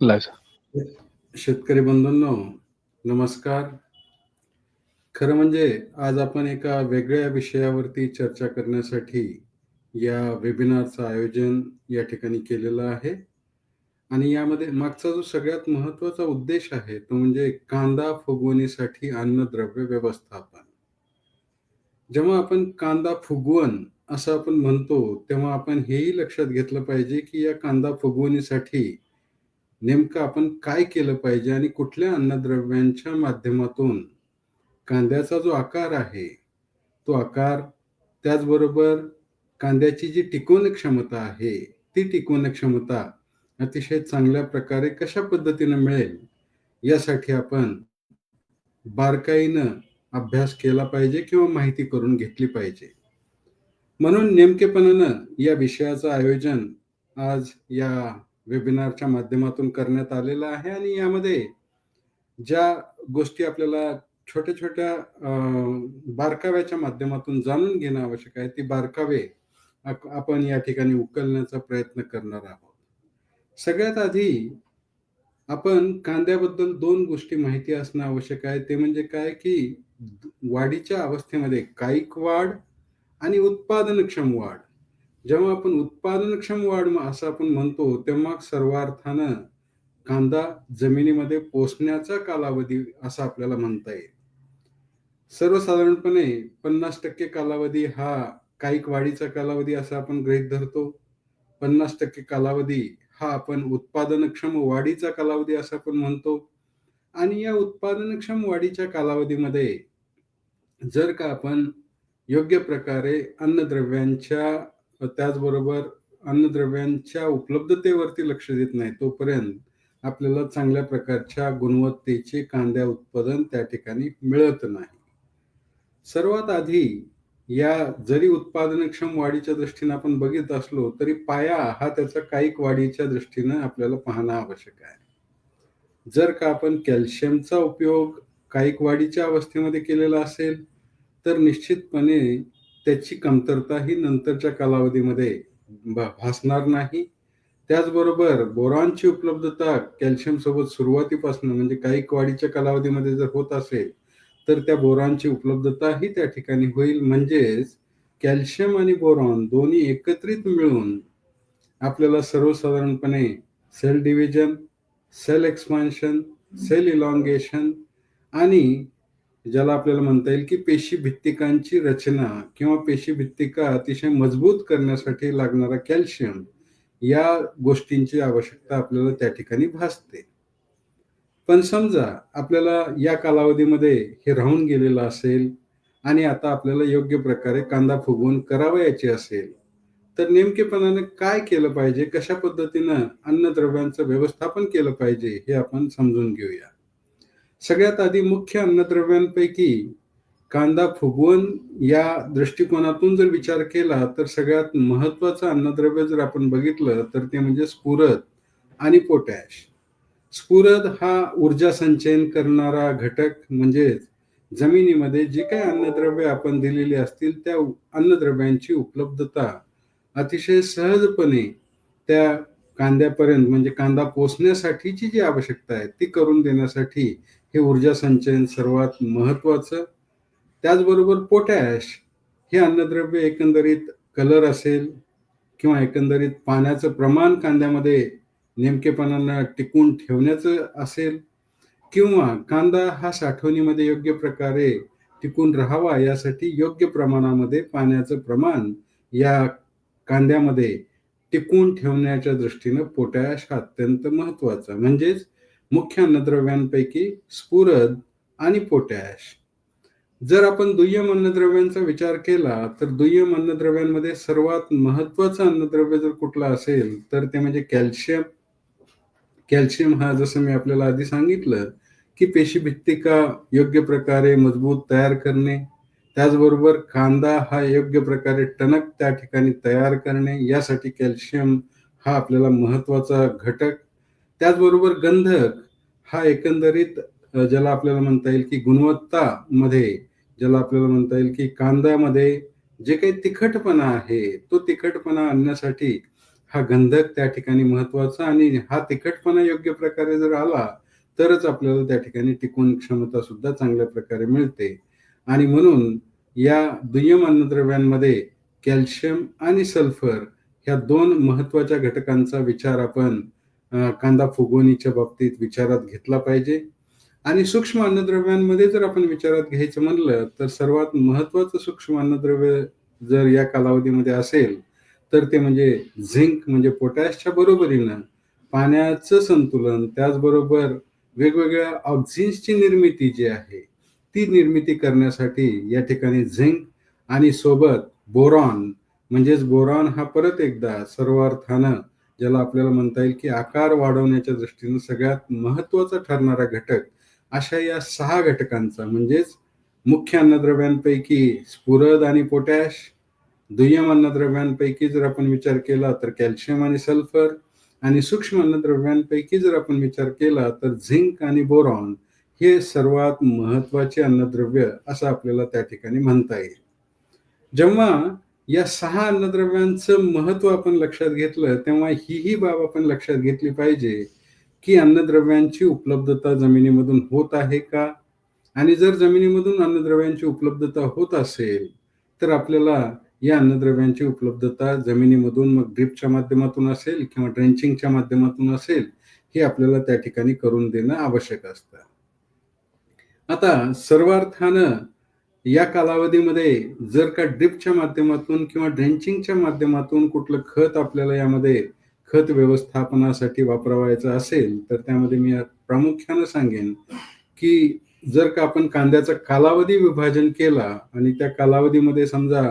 Live शेतकरी बंधूंनो नमस्कार. खरं म्हणजे आज आपण एका वेगळ्या विषयावरती चर्चा करण्यासाठी या वेबिनारचं आयोजन या ठिकाणी केलेलं आहे. आणि यामध्ये मागचा जो सगळ्यात महत्त्वाचा उद्देश आहे तो म्हणजे कांदा फुगवणीसाठी अन्नद्रव्य व्यवस्थापन. जेव्हा आपण कांदा फुगवण असं आपण म्हणतो तेव्हा आपण हेही लक्षात घेतलं पाहिजे की या कांदा फुगवणीसाठी नेमकं आपण काय केलं पाहिजे आणि कुठल्या अन्नद्रव्यांच्या माध्यमातून कांद्याचा जो आकार आहे तो आकार त्याचबरोबर कांद्याची जी टिकवण क्षमता आहे ती टिकवण क्षमता अतिशय चांगल्या प्रकारे कशा पद्धतीनं मिळेल यासाठी आपण बारकाईनं अभ्यास केला पाहिजे किंवा माहिती करून घेतली पाहिजे. म्हणून नेमकेपणानं या विषयाचं आयोजन आज या वेबिनारच्या माध्यमातून करण्यात आलेलं आहे आणि यामध्ये ज्या गोष्टी आपल्याला छोट्या छोट्या बारकाव्याच्या माध्यमातून जाणून घेणं आवश्यक आहे ती बारकावे आपण या ठिकाणी उकलण्याचा प्रयत्न करणार आहोत. सगळ्यात आधी आपण कांद्याबद्दल दोन गोष्टी माहिती असणं आवश्यक आहे. ते म्हणजे काय की वाढीच्या अवस्थेमध्ये कायिक वाढ आणि उत्पादनक्षम वाढ. जेव्हा आपण उत्पादनक्षम वाढ असं आपण म्हणतो तेव्हा सर्वार्थानं कांदा जमिनीमध्ये पोचण्याचा कालावधी असं आपल्याला म्हणता येईल. सर्वसाधारणपणे पन्नास टक्के कालावधी हा कायिक वाढीचा कालावधी असा आपण गृहित धरतो. पन्नास टक्के कालावधी हा आपण उत्पादनक्षम वाढीचा कालावधी असं आपण म्हणतो. आणि या उत्पादनक्षम वाढीच्या कालावधीमध्ये जर का आपण योग्य प्रकारे अन्नद्रव्यांच्या त्याचबरोबर अन्नद्रव्यांच्या उपलब्धतेवरती लक्ष देत नाही तोपर्यंत आपल्याला चांगल्या प्रकारच्या गुणवत्तेचे कांद्या उत्पादन त्या ठिकाणी मिळत नाही. सर्वात आधी या जरी उत्पादनक्षम वाढीच्या दृष्टीने आपण बघित असलो तरी पाया हा त्याचा कायिक वाढीच्या दृष्टीनं आपल्याला पाहणं आवश्यक आहे. जर का आपण कॅल्शियमचा उपयोग कायिक वाढीच्या अवस्थेमध्ये केलेला असेल तर निश्चितपणे त्याची कमतरता ही नंतरच्या कालावधीमध्ये भासणार नाही. त्याचबरोबर बोरॉनची उपलब्धता कॅल्शियम सोबत सुरुवातीपासून म्हणजे काही वाढीच्या कालावधीमध्ये जर होत असेल तर त्या बोरॉनची उपलब्धता ही त्या ठिकाणी होईल. म्हणजेच कॅल्शियम आणि बोरॉन दोन्ही एकत्रित मिळून आपल्याला सर्वसाधारणपणे cell division cell expansion cell elongation आणि ज्याला आपल्याला म्हणता येईल की पेशी भित्तिकांची रचना किंवा पेशी भित्तिका अतिशय मजबूत करण्यासाठी लागणारा कॅल्शियम या गोष्टींची आवश्यकता आपल्याला त्या ठिकाणी भासते. पण समजा आपल्याला या कालावधीमध्ये हे राहून गेलेलं असेल आणि आता आपल्याला योग्य प्रकारे कांदा फुगवून करावयाची असेल तर नेमकेपणाने काय केलं पाहिजे? कशा पद्धतीनं अन्नद्रव्यांचं व्यवस्थापन केलं पाहिजे हे आपण समजून घेऊया. सगळ्यात आधी मुख्य अन्नद्रव्यांपैकी कांदा फुगवण या दृष्टिकोनातून जर विचार केला तर सगळ्यात महत्वाचं अन्नद्रव्य जर आपण बघितलं तर ते म्हणजे स्फुरद आणि पोटॅश. स्फुरद हा ऊर्जा संचयन करणारा घटक म्हणजेच जमिनीमध्ये जे काही अन्नद्रव्य आपण दिलेली असतील त्या अन्नद्रव्यांची उपलब्धता अतिशय सहजपणे त्या कांद्यापर्यंत म्हणजे कांदा पोचण्यासाठीची जी आवश्यकता आहे ती करून देण्यासाठी हे ऊर्जा संचयन सर्वात महत्वाचं. त्याचबरोबर पोटॅश हे अन्नद्रव्य एकंदरीत कलर असेल किंवा एकंदरीत पाण्याचं प्रमाण कांद्यामध्ये नेमकेपणानं टिकून ठेवण्याचं असेल किंवा कांदा हा साठवणीमध्ये योग्य प्रकारे टिकून राहावा यासाठी योग्य प्रमाणामध्ये पाण्याचं प्रमाण या कांद्यामध्ये टिकून ठेवण्याच्या दृष्टीनं पोटॅश हा अत्यंत महत्त्वाचा. म्हणजेच मुख्य अन्नद्रव्यांपैकी स्फुरद आणि पोटॅश. जर आपण दुय्यम अन्नद्रव्यांचा विचार केला तर दुय्यम अन्नद्रव्यांमध्ये सर्वात महत्वाचं अन्नद्रव्य जर कुठलं असेल तर ते म्हणजे कॅल्शियम. कॅल्शियम हा जसं मी आपल्याला आधी सांगितलं की पेशी भित्तिका योग्य प्रकारे मजबूत तयार करणे त्याचबरोबर कांदा हा योग्य प्रकारे टणक त्या ठिकाणी तयार करणे यासाठी कॅल्शियम हा आपल्याला महत्त्वाचा घटक. त्याचबरोबर गंधक हा एकंदरीत ज्याला आपल्याला म्हणता येईल की गुणवत्ता मध्ये ज्याला आपल्याला म्हणता येईल की कांद्यामध्ये जे काही तिखटपणा आहे तो तिखटपणा आणण्यासाठी हा गंधक त्या ठिकाणी महत्त्वाचा आणि हा तिखटपणा योग्य प्रकारे जर आला तरच आपल्याला त्या ठिकाणी टिकून क्षमता सुद्धा चांगल्या प्रकारे मिळते. आणि म्हणून या दुय्यम अन्नद्रव्यांमध्ये कॅल्शियम आणि सल्फर ह्या दोन महत्त्वाच्या घटकांचा विचार आपण कांदा फुगवणीच्या बाबतीत विचारात घेतला पाहिजे. आणि सूक्ष्म अन्नद्रव्यांमध्ये जर आपण विचारात घ्यायचं म्हणलं तर सर्वात महत्वाचं सूक्ष्म अन्नद्रव्य जर या कालावधीमध्ये असेल तर ते म्हणजे झिंक म्हणजे पोटॅशच्या बरोबरीनं पाण्याचं संतुलन त्याचबरोबर वेगवेगळ्या ऑक्झिन्सची निर्मिती जी आहे ती निर्मिती करण्यासाठी या ठिकाणी झिंक आणि सोबत बोरॉन म्हणजेच बोरॉन हा परत एकदा सर्वार्थानं ज्याला आपल्याला म्हणता येईल की आकार वाढवण्याच्या दृष्टीनं सगळ्यात महत्त्वाचा ठरणारा घटक अशा या सहा घटकांचा म्हणजेच मुख्य अन्नद्रव्यांपैकी स्फुरद आणि पोटॅश दुय्यम अन्नद्रव्यांपैकी जर आपण विचार केला तर कॅल्शियम आणि सल्फर आणि सूक्ष्म अन्नद्रव्यांपैकी जर आपण विचार केला तर झिंक आणि बोरॉन हे सर्वात महत्त्वाचे अन्नद्रव्य असं आपल्याला त्या ठिकाणी म्हणता येईल. जेव्हा या सहा अन्नद्रव्यांचं महत्त्व आपण लक्षात घेतलं तेव्हा हीही बाब आपण लक्षात घेतली पाहिजे की अन्नद्रव्यांची उपलब्धता जमिनीमधून होत आहे का? आणि जर जमिनीमधून अन्नद्रव्यांची उपलब्धता होत असेल तर आपल्याला या अन्नद्रव्यांची उपलब्धता जमिनीमधून मग ड्रिपच्या माध्यमातून असेल किंवा ड्रेंचिंगच्या माध्यमातून असेल हे आपल्याला त्या ठिकाणी करून देणं आवश्यक असतं. आता सर्वार्थानं या कालावधीमध्ये जर का ड्रिपच्या माध्यमातून किंवा ड्रेंचिंगच्या माध्यमातून कुठलं खत आपल्याला यामध्ये खत व्यवस्थापनासाठी वापरावायचं असेल तर त्यामध्ये मी प्रामुख्यानं सांगेन की जर का आपण कांद्याचा कालावधी विभाजन केला आणि त्या कालावधीमध्ये समजा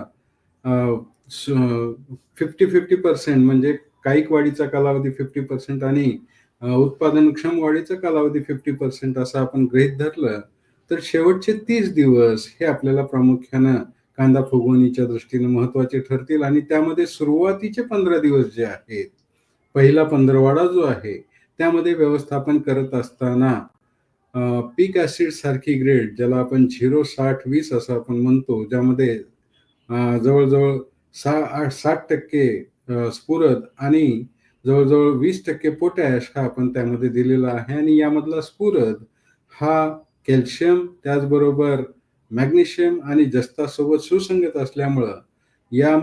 फिफ्टी फिफ्टी पर्सेंट म्हणजे काईक वाढीचा कालावधी फिफ्टी पर्सेंट आणि उत्पादनक्षम वाढीचा कालावधी फिफ्टी पर्सेंट असं आपण गृहित धरलं तर शेवटचे तीस दिवस हे आपल्याला प्रामुख्यानं कांदा फुगवणीच्या दृष्टीने महत्त्वाचे ठरतील आणि त्यामध्ये सुरुवातीचे पंधरा दिवस जे आहेत पहिला पंधरवाडा जो आहे त्यामध्ये व्यवस्थापन करत असताना पीक ऍसिड सारखी ग्रेड ज्याला आपण झिरो साठ वीस असं आपण म्हणतो ज्यामध्ये जवळजवळ सहा आठ साठ टक्के स्फुरद आणि जवळजवळ वीस टक्के पोटॅश हा आपण त्यामध्ये दिलेला आहे आणि यामधला स्फुरद हा कॅल्शियम त्याचबरोबर मॅग्नेशियम आणि जस्तासोबत सुसंगत असल्यामुळं या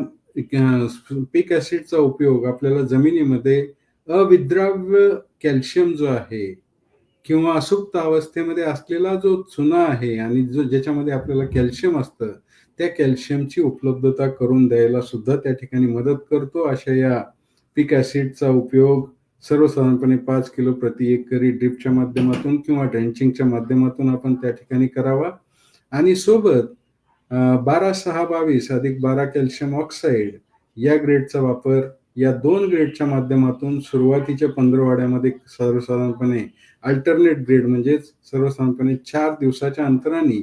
पीक ॲसिडचा उपयोग आपल्याला जमिनीमध्ये अविद्राव्य कॅल्शियम जो आहे किंवा असुप्त अवस्थेमध्ये असलेला जो चुना आहे आणि जो ज्याच्यामध्ये आपल्याला कॅल्शियम असतं त्या कॅल्शियमची उपलब्धता करून द्यायला सुद्धा त्या ठिकाणी मदत करतो अशा या पीक ॲसिडचा उपयोग सर्वसाधारणपणे पाच किलो प्रति एकरी ड्रिपच्या माध्यमातून किंवा ड्रेंचिंगच्या माध्यमातून आपण त्या ठिकाणी करावा. आणि सोबत बारा सहा बावीस अधिक बारा कॅल्शियम ऑक्साईड या ग्रेडचा वापर या दोन ग्रेडच्या माध्यमातून सुरुवातीच्या पंधरवाड्यामध्ये सर्वसाधारणपणे अल्टरनेट ग्रेड म्हणजेच सर्वसाधारणपणे चार दिवसाच्या अंतराने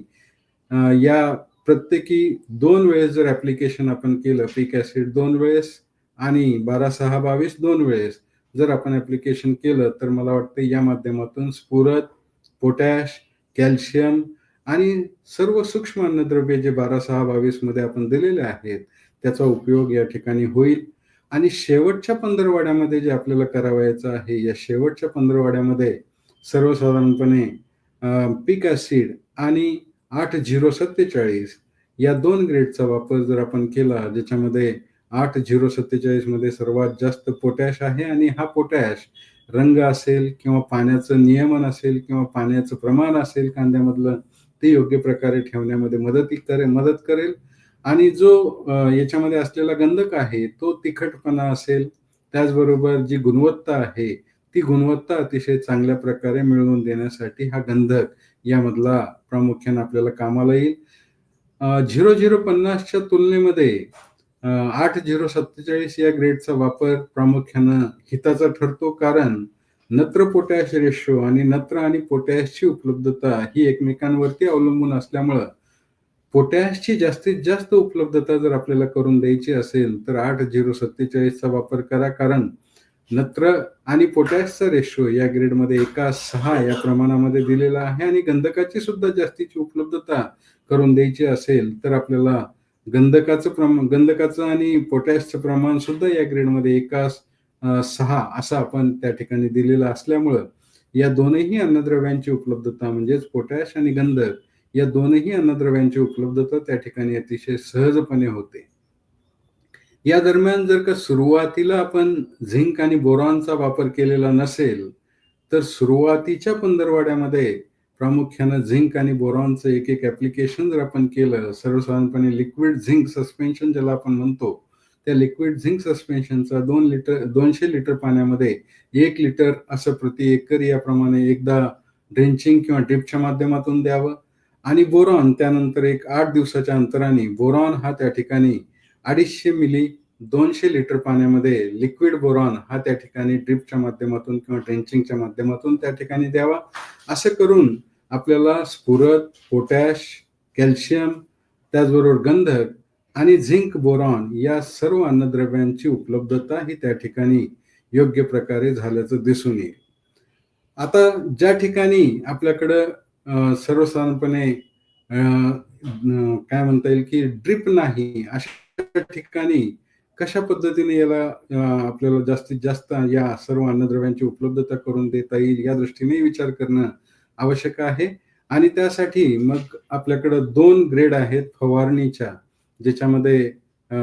या प्रत्येकी दोन वेळेस जर ऍप्लिकेशन आपण केलं पीक ऍसिड दोन वेळेस आणि बारा सहा बावीस दोन वेळेस जर आपण ऍप्लिकेशन केलं तर मला वाटतं या माध्यमातून स्फुरत पोटॅश कॅल्शियम आणि सर्व सूक्ष्म अन्नद्रव्ये जे बारा सहा बावीसमध्ये आपण दिलेले आहेत त्याचा उपयोग या ठिकाणी होईल. आणि शेवटच्या पंधरवाड्यामध्ये जे आपल्याला करावायचं आहे या शेवटच्या पंधरवाड्यामध्ये सर्वसाधारणपणे पीक ॲसिड आणि आठ झिरो सत्तेचाळीस या दोन ग्रेडचा वापर जर आपण केला ज्याच्यामध्ये आठ झिरो सत्तेचाळीसमध्ये सर्वात जास्त पोटॅश आहे आणि हा पोटॅश रंग असेल किंवा पाण्याचं नियमन असेल किंवा पाण्याचं प्रमाण असेल कांद्यामधलं ते योग्य प्रकारे ठेवण्यामध्ये मदत करे मदत करेल. आणि जो याच्यामध्ये असलेला गंधक आहे तो तिखटपणा असेल त्याचबरोबर जी गुणवत्ता आहे ती गुणवत्ता अतिशय चांगल्या प्रकारे मिळवून देण्यासाठी हा गंधक यामधला प्रामुख्याने आपल्याला कामाला येईल. झिरो झिरो पन्नासच्या तुलनेमध्ये आठ झिरो सत्तेचाळीस या ग्रेडचा वापर प्रामुख्यानं हिताचा ठरतो कारण नत्र पोटॅश रेशो आणि नत्र आणि पोटॅशची उपलब्धता ही एकमेकांवरती अवलंबून असल्यामुळं पोटॅशची जास्तीत जास्त उपलब्धता जर आपल्याला करून द्यायची असेल तर आठ झिरो सत्तेचाळीसचा वापर करा कारण नत्र आणि पोटॅशचा रेशो या ग्रेडमध्ये एका सहा या प्रमाणामध्ये दिलेला आहे आणि गंधकाची सुद्धा जास्तीची उपलब्धता करून द्यायची असेल तर आपल्याला गंधकाचं प्रमाण गंधकाचं आणि पोटॅशचं प्रमाण सुद्धा या ग्रेडमध्ये एका सहा असं आपण त्या ठिकाणी दिलेलं असल्यामुळं या दोनही अन्नद्रव्यांची उपलब्धता म्हणजेच पोटॅश आणि गंधक या दोनही अन्नद्रव्यांची उपलब्धता त्या ठिकाणी अतिशय सहजपणे होते. या दरम्यान जर का सुरुवातीला आपण झिंक आणि बोरॉनचा वापर केलेला नसेल, तर सुरुवातीच्या पंधरवाड्यामध्ये प्रामुख्यानं झिंक आणि बोरॉनचं एक-एक ॲप्लिकेशन जर आपण केलं, सर्वसाधारणपणे लिक्विड झिंक सस्पेन्शन ज्याला आपण म्हणतो, त्या लिक्विड झिंक सस्पेन्शनचा दोन लिटर दोनशे लिटर पाण्यामध्ये एक लिटर असं प्रति एकर याप्रमाणे एकदा ड्रेंचिंग किंवा ड्रिपच्या माध्यमातून द्यावं आणि बोरॉन त्यानंतर एक आठ दिवसाच्या अंतराने बोरॉन हा त्या ठिकाणी 250 मिली दोनशे लिटर पाण्यामध्ये लिक्विड बोरॉन हा त्या ठिकाणी ड्रिपच्या माध्यमातून किंवा ड्रेंचिंगच्या माध्यमातून त्या ठिकाणी द्यावा. असं करून आपल्याला स्फुरत पोटॅश, कॅल्शियम त्याचबरोबर गंधक आणि झिंक बोरॉन या सर्व अन्नद्रव्यांची उपलब्धता ही त्या ठिकाणी योग्य प्रकारे झाल्याचं दिसून येईल. आता ज्या ठिकाणी आपल्याकडं सर्वसाधारणपणे काय म्हणता येईल की ड्रिप नाही अशा ठिकाणी कशा पद्धतीने याला आपल्याला जास्तीत जास्त या सर्व अन्नद्रव्यांची उपलब्धता करून देता येईल या दृष्टीने विचार करणं आवश्यक आहे आणि त्यासाठी मग आपल्याकडं दोन ग्रेड आहेत फवारणीच्या ज्याच्यामध्ये अ,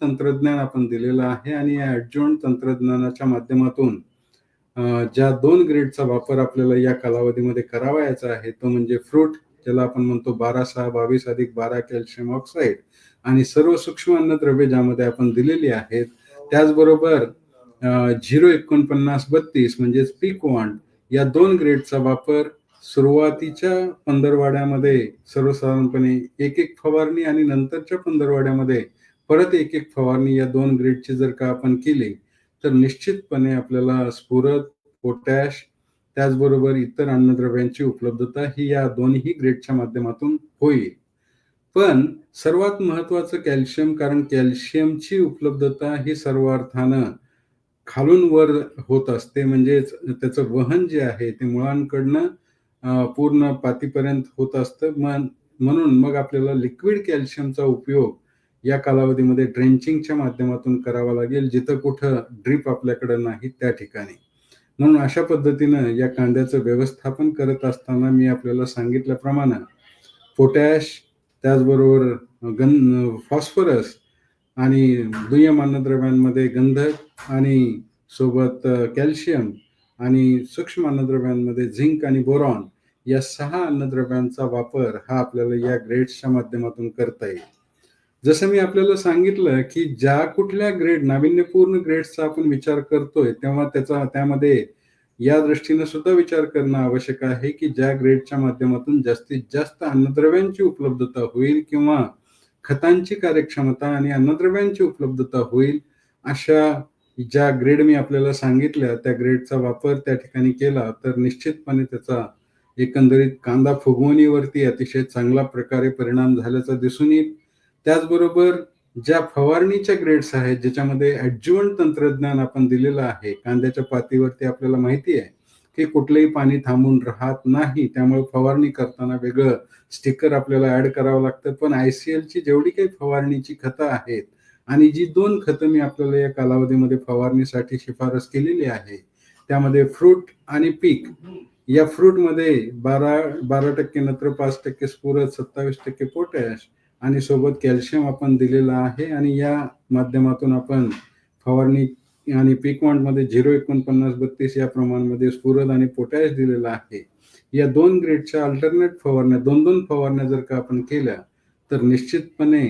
तंत्रज्ञान आपण दिलेलं आहे आणि या ॲड्ज्युव्हंट तंत्रज्ञानाच्या माध्यमातून ज्या दोन ग्रेडचा वापर आपल्याला या कालावधीमध्ये करावयाचा आहे तो म्हणजे फ्रूट ज्याला आपण म्हणतो 12-6-22+12 कॅल्शियम ऑक्साईड आणि सर्व सूक्ष्म अन्नद्रव्ये ज्यामध्ये आपण दिलेली आहेत. त्याचबरोबर झिरो एकोणपन्नास बत्तीस म्हणजेच पीकवॉन्ट या दोन ग्रेडचा वापर सुरुवातीच्या पंधरवाड्यामध्ये सर्वसाधारणपणे 1-1 फवारणी आणि नंतरच्या पंधरवाड्यामध्ये परत 1-1 फवारणी या दोन ग्रेडची जर का आपण केली, तर निश्चितपणे आपल्याला स्फुरद, पोटॅश त्याचबरोबर इतर अन्नद्रव्यांची उपलब्धता ही या दोन्ही ग्रेडच्या माध्यमातून होईल. पण सर्वात महत्वाचं कॅल्शियम कारण कॅल्शियमची उपलब्धता ही सर्वार्थानं खालून वर होत असते. म्हणजेच त्याचं वहन जे आहे ते मुळांकडनं पूर्ण पातीपर्यंत होत असतं. मन म्हणून मग आपल्याला लिक्विड कॅल्शियमचा उपयोग या कालावधीमध्ये ड्रेंचिंगच्या माध्यमातून करावा लागेल, जिथं कुठं ड्रीप आपल्याकडं नाही त्या ठिकाणी. म्हणून अशा पद्धतीनं या कांद्याचं व्यवस्थापन करत असताना मी आपल्याला सांगितल्याप्रमाणे पोटॅश त्याचबरोबर गन फॉस्फरस आणि दुय्यम अन्नद्रव्यांमध्ये गंधक आणि सोबत कॅल्शियम आणि सूक्ष्म अन्नद्रव्यांमध्ये झिंक आणि बोरॉन या सहा अन्नद्रव्यांचा वापर हा आपल्याला या ग्रेड्सच्या माध्यमातून करता येईल. जसं मी आपल्याला सांगितलं, की ज्या कुठल्या ग्रेड नाविन्यपूर्ण ग्रेड्सचा आपण विचार करतोय, तेव्हा त्याचा त्यामध्ये या दृष्टीनं सुद्धा विचार करणं आवश्यक आहे, की ज्या ग्रेडच्या माध्यमातून जास्तीत जास्त अन्नद्रव्यांची उपलब्धता होईल किंवा खतांची कार्यक्षमता आणि अन्नद्रव्यांची उपलब्धता होईल. अशा ज्या ग्रेड मी आपल्याला सांगितल्या, त्या ग्रेडचा वापर त्या ठिकाणी केला, तर निश्चितपणे त्याचा एकंदरीत कांदा फुगवणीवरती अतिशय चांगल्या प्रकारे परिणाम झाल्याचा दिसून येईल. त्याचबरोबर ज्या फवारणीच्या ग्रेड्स आहेत, ज्याच्यामध्ये ॲड्ज्युव्हंट तंत्रज्ञान आपण दिलेलं आहे. कांद्याच्या पातीवरती आपल्याला माहिती आहे, हे कुठलंही पाणी थांबून राहत नाही. त्यामुळे फवारणी करताना वेगळं स्टिकर आपल्याला ऍड करावं लागतं. पण आय-सी-एलची जेवढी काही फवारणीची खतं आहेत आणि जी दोन खतं मी आपल्याला या कालावधीमध्ये फवारणीसाठी शिफारस केलेली आहे, त्यामध्ये फ्रूट आणि पीक या फ्रूटमध्ये 12 12% नत्र, पाच टक्के स्फुरद, 27% पोटॅश आणि सोबत कॅल्शियम आपण दिलेलं आहे आणि या माध्यमातून आपण फवारणी आणि पीकवॉन्टमध्ये 049-32 या प्रमाणामध्ये स्फुरद आणि पोटॅश दिलेला आहे. या दोन ग्रेडच्या अल्टरनेट फवारण्या 2-2 फवारण्या जर का आपण केल्या, तर निश्चितपणे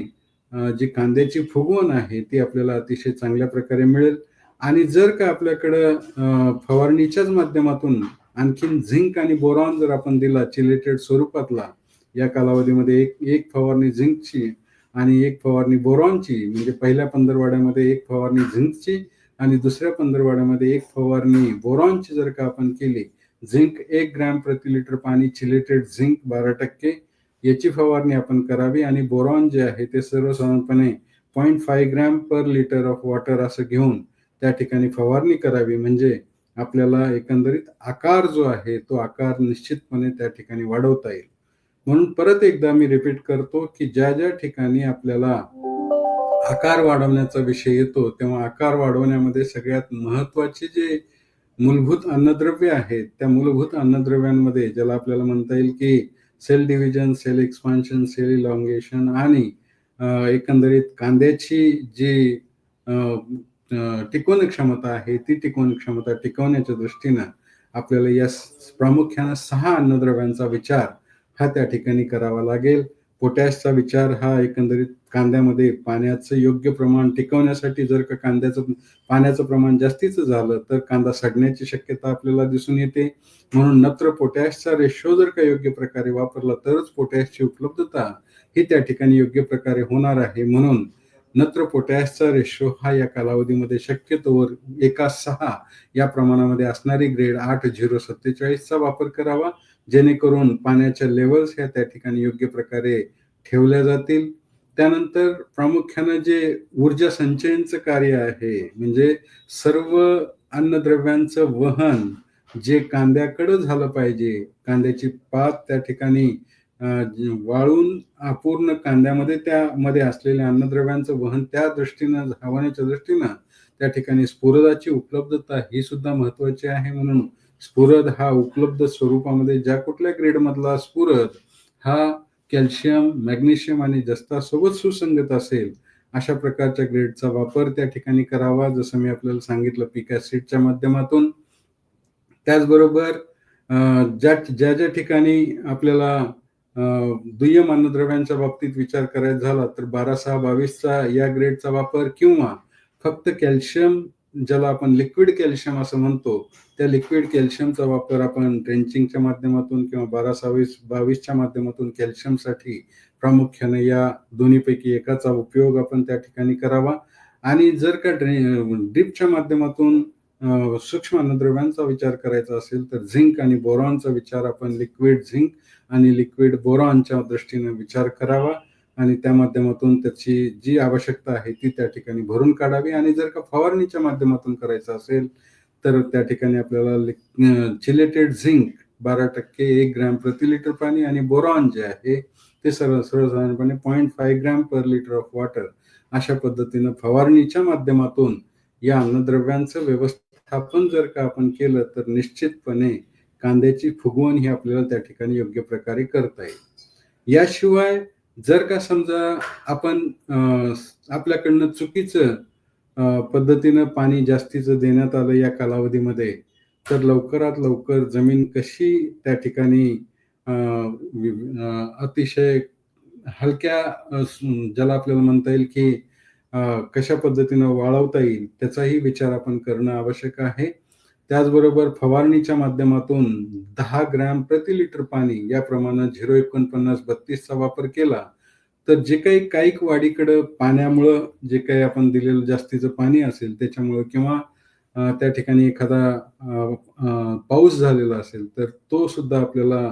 जी कांद्याची फुगवण आहे, ती आपल्याला अतिशय चांगल्या प्रकारे मिळेल आणि जर का आपल्याकडं फवारणीच्याच माध्यमातून आणखीन झिंक आणि बोरॉन जर आपण दिला चिलेटेड स्वरूपातला, या कालावधीमध्ये एक एक फवारणी झिंकची आणि एक फवारणी बोरॉनची म्हणजे पहिल्या पंधरवाड्यामध्ये एक फवारणी झिंकची आणि दुसऱ्या पंधरवाड्यामध्ये एक फवारणी बोरॉनची जर का आपण केली, झिंक एक ग्रॅम प्रति लिटर पाणी चिलेटेड झिंक 12% याची फवारणी आपण करावी आणि बोरॉन जे आहे ते सर्वसाधारणपणे 0.5 gram per litre of water असं घेऊन त्या ठिकाणी फवारणी करावी. म्हणजे आपल्याला एकंदरीत आकार जो आहे, तो आकार निश्चितपणे त्या ठिकाणी वाढवता येईल. म्हणून परत एकदा मी रिपीट करतो, की ज्या-ज्या ठिकाणी आपल्याला आकार वाढवण्याचा विषय येतो तेव्हा आकार वाढवण्यामध्ये सगळ्यात महत्त्वाचे जे मूलभूत अन्नद्रव्य आहेत त्या मूलभूत अन्नद्रव्यांमध्ये ज्याला आपल्याला म्हणता येईल की cell division cell expansion cell elongation आणि एकंदरीत कांद्याची जी टिकवण क्षमता आहे ती टिकवण क्षमता टिकवण्याच्या दृष्टीनं आपल्याला या प्रामुख्यानं सहा अन्नद्रव्यांचा विचार हा त्या ठिकाणी करावा लागेल. पोटॅशचा विचार हा एकंदरीत कांद्यामध्ये पाण्याचं योग्य प्रमाण टिकवण्यासाठी जर का कांद्याचं पाण्याचं प्रमाण जास्तीचं झालं तर कांदा सडण्याची शक्यता आपल्याला दिसून येते. म्हणून नत्र पोटॅशचा रेशो जर का योग्य प्रकारे वापरला तरच पोटॅशची उपलब्धता ही त्या ठिकाणी योग्य प्रकारे होणार आहे. म्हणून नत्र पोटॅशचा रेशो हा या कालावधीमध्ये शक्यतोवर एका सहा या प्रमाणामध्ये असणारी ग्रेड आठ झिरो सत्तेचाळीसचा वापर करावा. जेणेकरून पाण्याच्या लेवल्स ह्या त्या ठिकाणी योग्य प्रकारे ठेवल्या जातील. त्यानंतर प्रामुख्यानं जे ऊर्जा संचयनचं कार्य आहे म्हणजे सर्व अन्नद्रव्यांचं वहन जे कांद्याकडं झालं पाहिजे कांद्याची पात त्या ठिकाणी वाळून पूर्ण कांद्यामध्ये त्यामध्ये असलेल्या अन्नद्रव्यांचं वहन त्या दृष्टीनं धावण्याच्या दृष्टीनं त्या ठिकाणी स्फुरदाची उपलब्धता ही सुद्धा महत्वाची आहे म्हणून स्फुरद हा उपलब्ध स्वरूपामध्ये ज्या कुठल्या ग्रेडमधला स्फुरद हा कॅल्शियम मॅग्नेशियम आणि जस्तासोबत सुसंगत असेल अशा प्रकारच्या ग्रेडचा वापर त्या ठिकाणी करावा जसं मी आपल्याला सांगितलं पीक ऍसिडच्या माध्यमातून. त्याचबरोबर ज्या ज्या ज्या ठिकाणी आपल्याला दुय्यम अन्नद्रव्यांच्या बाबतीत विचार करायचा झाला तर बारा सहा बावीसचा या ग्रेडचा वापर किंवा फक्त कॅल्शियम ज्याला आपण लिक्विड कॅल्शियम असं म्हणतो त्या लिक्विड कॅल्शियमचा वापर आपण ट्रेंचिंगच्या माध्यमातून किंवा बारा सव्वीस बावीसच्या माध्यमातून कॅल्शियमसाठी प्रामुख्याने या दोन्हीपैकी एकाचा उपयोग आपण त्या ठिकाणी करावा. आणि जर का ड्रे ड्रिपच्या माध्यमातून सूक्ष्म अन्नद्रव्यांचा विचार करायचा असेल तर झिंक आणि बोरॉनचा विचार आपण लिक्विड झिंक आणि लिक्विड बोरॉनच्या दृष्टीने विचार करावा. आणि त्या माध्यमातून त्याची जी आवश्यकता आहे ती त्या ठिकाणी भरून काढावी. आणि जर का फवारणीच्या माध्यमातून करायचं असेल तर त्या ठिकाणी आपल्याला चिलेटेड झिंक बारा टक्के एक ग्रॅम प्रति लिटर पाणी आणि बोरॉन जे आहे ते सर्व सर्वसाधारणपणे point five gram per litre of water अशा पद्धतीनं फवारणीच्या माध्यमातून या अन्नद्रव्यांचं व्यवस्थापन जर का आपण केलं तर निश्चितपणे कांद्याची फुगवण ही आपल्याला त्या ठिकाणी योग्य प्रकारे करता येईल. याशिवाय जर का समजा आपण आपल्याकडनं चुकीचं पद्धतीनं पाणी जास्तीचं देण्यात आलं या कालावधीमध्ये तर लवकरात लवकर जमीन कशी त्या ठिकाणी अतिशय हलक्या ज्याला आपल्याला म्हणता येईल की कशा पद्धतीनं वाळवता येईल त्याचाही विचार आपण करणं आवश्यक आहे. त्याचबरोबर फवारणीच्या माध्यमातून दहा ग्रॅम प्रति लिटर पाणी या प्रमाणात झिरो एकोणपन्नास बत्तीसचा वापर केला तर जे काही काईक वाढीकडं पाण्यामुळं जे काही आपण दिलेलं जास्तीचं पाणी असेल त्याच्यामुळं किंवा त्या ठिकाणी एखादा पाऊस झालेला असेल तर तो सुद्धा आपल्याला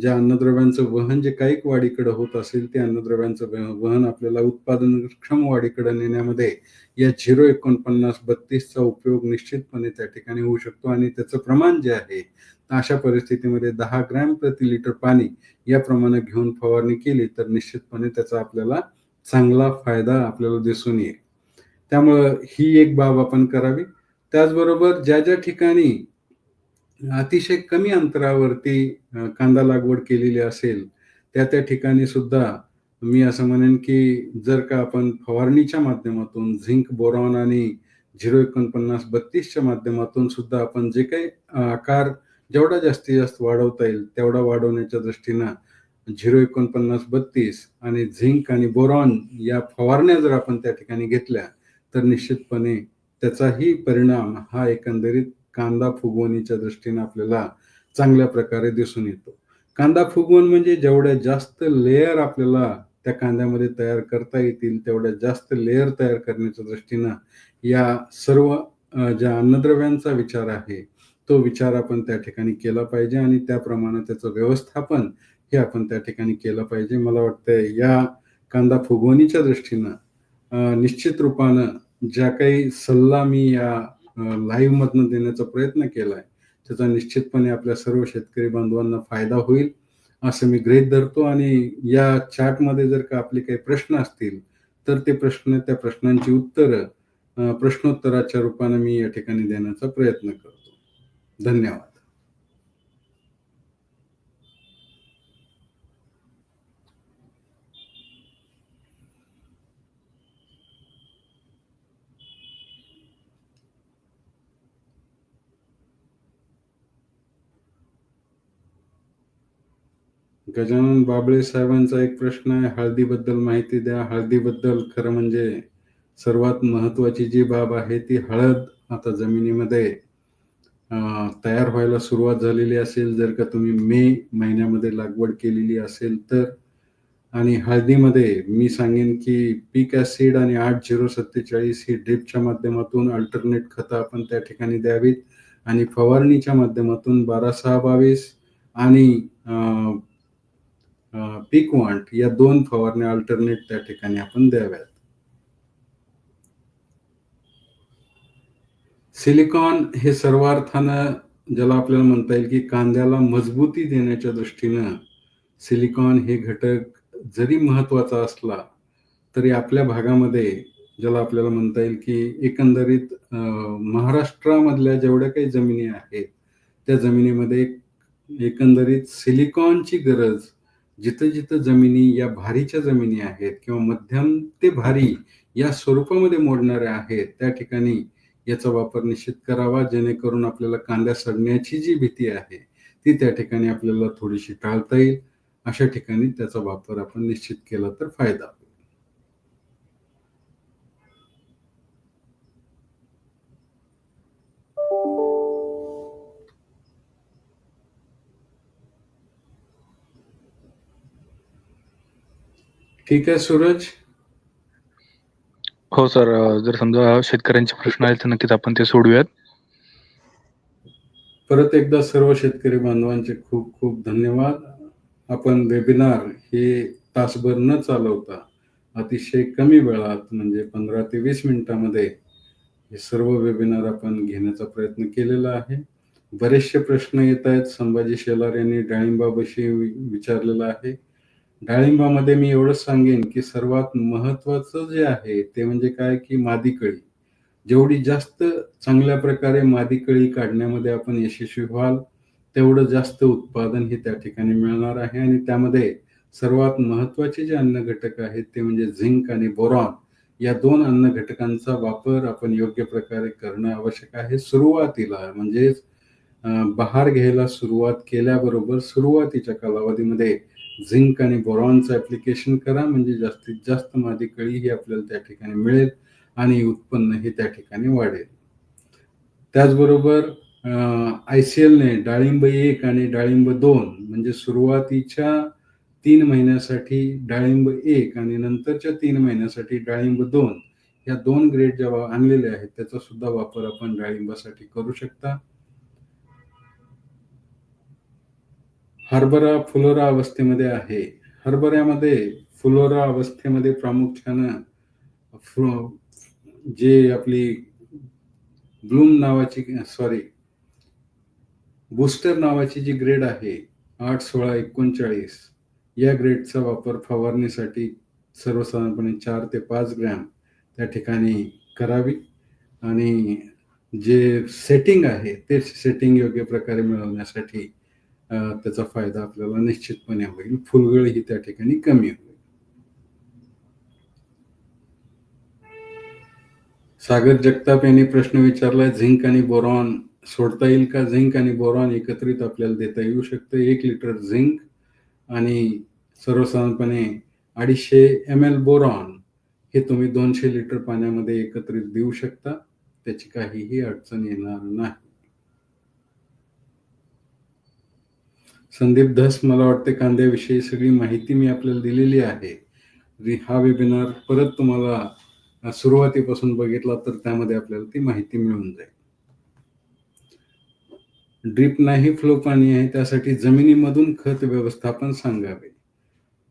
ज्या अन्नद्रव्यांचं वहन जे कायिक वाढीकडे होत असेल ते अन्नद्रव्यांचं वहन आपल्याला उत्पादनक्षम वाढीकडे नेण्यामध्ये या झिरो एकोणपन्नास बत्तीसचा उपयोग निश्चितपणे त्या ठिकाणी होऊ शकतो. आणि त्याचं प्रमाण जे आहे अशा परिस्थितीमध्ये दहा ग्रॅम प्रति लिटर पाणी या प्रमाणे घेऊन फवारणी केली तर निश्चितपणे त्याचा आपल्याला चांगला फायदा आपल्याला दिसून येईल. त्यामुळं ही एक बाब आपण करावी. त्याचबरोबर ज्या ज्या ठिकाणी अतिशय कमी अंतरावरती कांदा लागवड केलेली असेल त्या त्या ठिकाणी सुद्धा मी असं म्हणेन की जर का आपण फवारणीच्या माध्यमातून झिंक बोरॉन आणि झिरो एकोणपन्नास बत्तीसच्या माध्यमातून सुद्धा आपण जे काही आकार जेवढा जास्तीत जास्त वाढवता येईल तेवढा वाढवण्याच्या दृष्टीनं झिरो एकोणपन्नास बत्तीस आणि झिंक आणि बोरॉन या फवारण्या जर आपण त्या ठिकाणी घेतल्या तर निश्चितपणे त्याचाही परिणाम हा एकंदरीत कांदा फुगवणीच्या दृष्टीने आपल्याला चांगल्या प्रकारे दिसून येतो. कांदा फुगवण म्हणजे जेवढ्या जास्त लेअर आपल्याला त्या कांद्यामध्ये तयार करता येतील तेवढ्या जास्त लेअर तयार करण्याच्या दृष्टीनं या सर्व ज्या अन्नद्रव्यांचा विचार आहे तो विचार आपण त्या ठिकाणी केला पाहिजे आणि त्याप्रमाणे त्याचं व्यवस्थापन हे आपण त्या ठिकाणी केलं पाहिजे. मला वाटतं या कांदा फुगवणीच्या दृष्टीनं निश्चित रूपानं ज्या काही सल्ला मी या लाईव्ह मधनं देण्याचा प्रयत्न केलाय. त्याचा निश्चितपणे आपल्या सर्व शेतकरी बांधवांना फायदा होईल असं मी गृहित धरतो. आणि या चार्टमध्ये जर का आपले काही प्रश्न असतील तर ते प्रश्न त्या प्रश्नांची उत्तरं प्रश्नोत्तराच्या रूपाने मी या ठिकाणी देण्याचा प्रयत्न करतो. धन्यवाद. गजानन बाबळे साहेबांचा एक प्रश्न आहे हळदीबद्दल माहिती द्या. हळदीबद्दल खरं म्हणजे सर्वात महत्वाची जी बाब आहे ती हळद आता जमिनीमध्ये तयार व्हायला सुरुवात झालेली असेल जर का तुम्ही मे महिन्यामध्ये लागवड केलेली असेल तर. आणि हळदीमध्ये मी सांगेन की पीक ॲसिड आणि आठ झिरो सत्तेचाळीस ही ड्रिपच्या माध्यमातून अल्टरनेट खतं आपण त्या ठिकाणी द्यावीत. आणि फवारणीच्या माध्यमातून बारा सहा बावीस आणि पीक वांट या दोन फवारण्या अल्टरनेट त्या ठिकाणी आपण द्याव्यात. सिलिकॉन हे सर्वार्थानं ज्याला आपल्याला म्हणता येईल की कांद्याला मजबूती देण्याच्या दृष्टीनं सिलिकॉन हे घटक जरी महत्त्वाचा असला तरी आपल्या भागामध्ये ज्याला आपल्याला म्हणता येईल की एकंदरीत महाराष्ट्रामधल्या जेवढ्या काही जमिनी आहेत त्या जमिनीमध्ये एकंदरीत सिलिकॉनची गरज जिथं जिथं जमिनी या भारीच्या जमिनी आहेत किंवा मध्यम ते भारी या स्वरूपामध्ये मोडणाऱ्या आहेत त्या ठिकाणी याचा वापर निश्चित करावा जेणेकरून आपल्याला कांद्या सडण्याची जी भीती आहे ती त्या ठिकाणी आपल्याला थोडीशी टाळता येईल. अशा ठिकाणी त्याचा वापर आपण निश्चित केला तर फायदा ठीक आहे सूरज? हो सर. जर समजा शेतकऱ्यांचे प्रश्न आहेत तर नक्कीच आपण ते सोडूयात. परत एकदा सर्व शेतकरी बांधवांचे खूप खूप धन्यवाद. आपण वेबिनार हे तासभर न चालवता अतिशय कमी वेळात म्हणजे पंधरा ते वीस मिनिटामध्ये हे सर्व वेबिनार आपण घेण्याचा प्रयत्न केलेला आहे. बरेचसे प्रश्न येत आहेत. संभाजी शेलार यांनी डाळिंबाविषयी वि- विचारलेला आहे. डाळिंबामध्ये मी एवढंच सांगेन की सर्वात महत्वाचं जे आहे ते म्हणजे काय की मादी कळी. जेवढी जास्त चांगल्या प्रकारे मादी कळी काढण्यामध्ये आपण यशस्वी व्हाल तेवढं जास्त उत्पादन हे त्या ठिकाणी मिळणार आहे आणि त्यामध्ये सर्वात महत्त्वाचे जे अन्न घटक आहेत ते म्हणजे झिंक आणि बोरॉन या दोन अन्न घटकांचा वापर आपण योग्य प्रकारे करणं आवश्यक आहे. सुरुवातीला म्हणजेच बहार घ्यायला सुरुवात केल्याबरोबर सुरुवातीच्या कालावधीमध्ये झिंक आणि बोरॉनचं ॲप्लिकेशन करा म्हणजे जास्तीत जास्त मादी कळी ही आपल्याला त्या ठिकाणी मिळेल आणि उत्पन्न हे त्या ठिकाणी वाढेल. त्याचबरोबर आय सी एलने डाळिंब एक आणि डाळिंब दोन म्हणजे सुरुवातीच्या तीन महिन्यासाठी डाळिंब एक आणि नंतरच्या तीन महिन्यासाठी डाळिंब दोन या दोन ग्रेड ज्या आणलेले आहेत त्याचा सुद्धा वापर आपण डाळिंबासाठी करू शकता. हरभरा फुलोरा अवस्थेमध्ये आहे. हरभऱ्यामध्ये फुलोरा अवस्थेमध्ये प्रामुख्यानं जे आपली ब्लूम नावाची सॉरी बूस्टर नावाची जी ग्रेड आहे आठ सोळा एकोणचाळीस या ग्रेडचा वापर फवारणीसाठी सर्वसाधारणपणे चार ते पाच ग्रॅम त्या ठिकाणी करावी. आणि जे सेटिंग आहे ते सेटिंग योग्य प्रकारे मिळवण्यासाठी त्याचा फायदा आपल्याला निश्चितपणे होईल. फुलगळ ही त्या ठिकाणी कमी होईल. सागर जगताप यांनी प्रश्न विचारलाय झिंक आणि बोरॉन सोडता येईल का? झिंक आणि बोरॉन एकत्रित आपल्याला देता येऊ शकतं. एक लिटर झिंक आणि सर्वसाधारणपणे अडीचशे एम एल बोरॉन हे तुम्ही दोनशे लिटर पाण्यामध्ये एकत्रित देऊ शकता. त्याची काहीही अडचण येणार नाही. संदीप धस मला वाटते कांद्याविषयी सगळी माहिती मी आपल्याला दिलेली आहे. हा वेबिनार परत तुम्हाला सुरुवातीपासून बघितला तर त्यामध्ये आपल्याला ती माहिती मिळून जाईल. ड्रीप नाही फ्लो पाणी आहे त्यासाठी जमिनीमधून खत व्यवस्थापन सांगावे.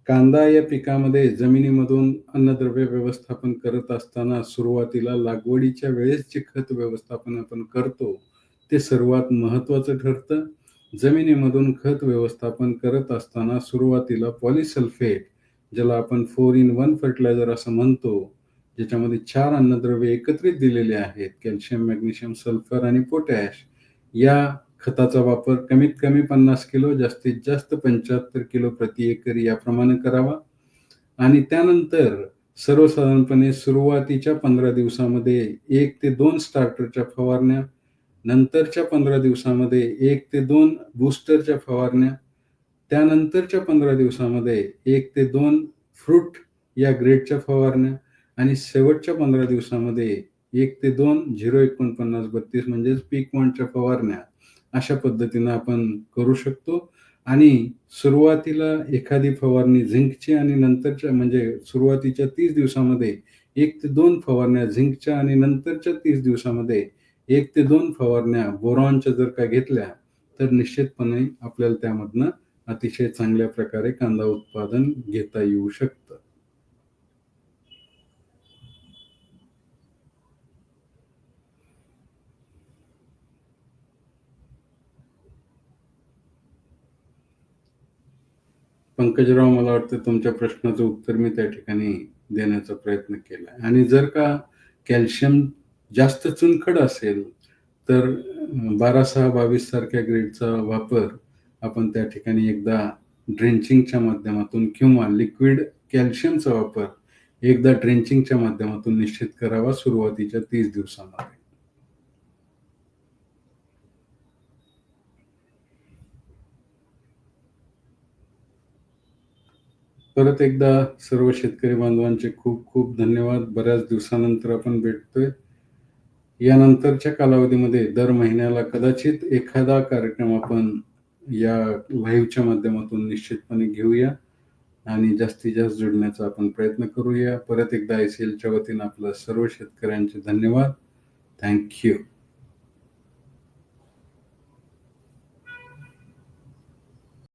कांदा या पिकामध्ये जमिनीमधून अन्नद्रव्य व्यवस्थापन करत असताना सुरुवातीला लागवडीच्या वेळेस जे खत व्यवस्थापन आपण करतो ते सर्वात महत्वाचं ठरतं. जमिनीमधून खत व्यवस्थापन करत असताना सुरुवातीला पॉलिसल्फेट ज्याला आपण फोर इन वन फर्टिलायझर असं म्हणतो ज्याच्यामध्ये चार अन्नद्रव्य एकत्रित दिलेले आहेत कॅल्शियम मॅग्नेशियम सल्फर आणि पोटॅश. या खताचा वापर कमीत कमी पन्नास किलो जास्तीत जास्त पंच्याहत्तर किलो प्रति एकर याप्रमाणे करावा. आणि त्यानंतर सर्वसाधारणपणे सुरुवातीच्या पंधरा दिवसामध्ये एक ते दोन स्टार्टरच्या फवारण्या नंतरच्या पंधरा दिवसामध्ये एक ते दोन बूस्टरच्या फवारण्या त्यानंतरच्या पंधरा दिवसामध्ये एक ते दोन फ्रूट या ग्रेडच्या फवारण्या आणि शेवटच्या पंधरा दिवसामध्ये एक ते दोन झिरो एकोणपन्नास बत्तीस म्हणजेच पीक पॉईंटच्या फवारण्या अशा पद्धतीनं आपण करू शकतो. आणि सुरुवातीला एखादी फवारणी झिंकची आणि नंतरच्या म्हणजे सुरुवातीच्या तीस दिवसामध्ये एक ते दोन फवारण्या झिंकच्या आणि नंतरच्या तीस दिवसामध्ये एक ते दोन फवारण्या बोरॉनच्या जर का घेतल्या तर निश्चितपणे आपल्याला त्यामधनं अतिशय चांगल्या प्रकारे कांदा उत्पादन घेता येऊ शकतं. पंकजराव मला वाटतं तुमच्या प्रश्नाचं उत्तर मी त्या ठिकाणी देण्याचा प्रयत्न केला. आणि जर का कॅल्शियम जास्त चुनखड असेल तर बारा सहा बावीस सारख्या ग्रेडचा वापर आपण त्या ठिकाणी एकदा ड्रेंचिंगच्या माध्यमातून किंवा लिक्विड कॅल्शियमचा वापर एकदा ड्रेंचिंगच्या माध्यमातून निश्चित करावा सुरुवातीच्या तीस दिवसामध्ये. परत एकदा सर्व शेतकरी बांधवांचे खूप खूप धन्यवाद. बऱ्याच दिवसानंतर आपण भेटतोय. यानंतरच्या कालावधीमध्ये दर महिन्याला कदाचित एखादा कार्यक्रम आपण या लाईव्हच्या माध्यमातून निश्चितपणे घेऊया आणि जास्तीत जास्त जुळण्याचा आपण प्रयत्न करूया. परत एकदा आय सी एलच्या वतीनं आपलं सर्व शेतकऱ्यांचे धन्यवाद. थँक्यू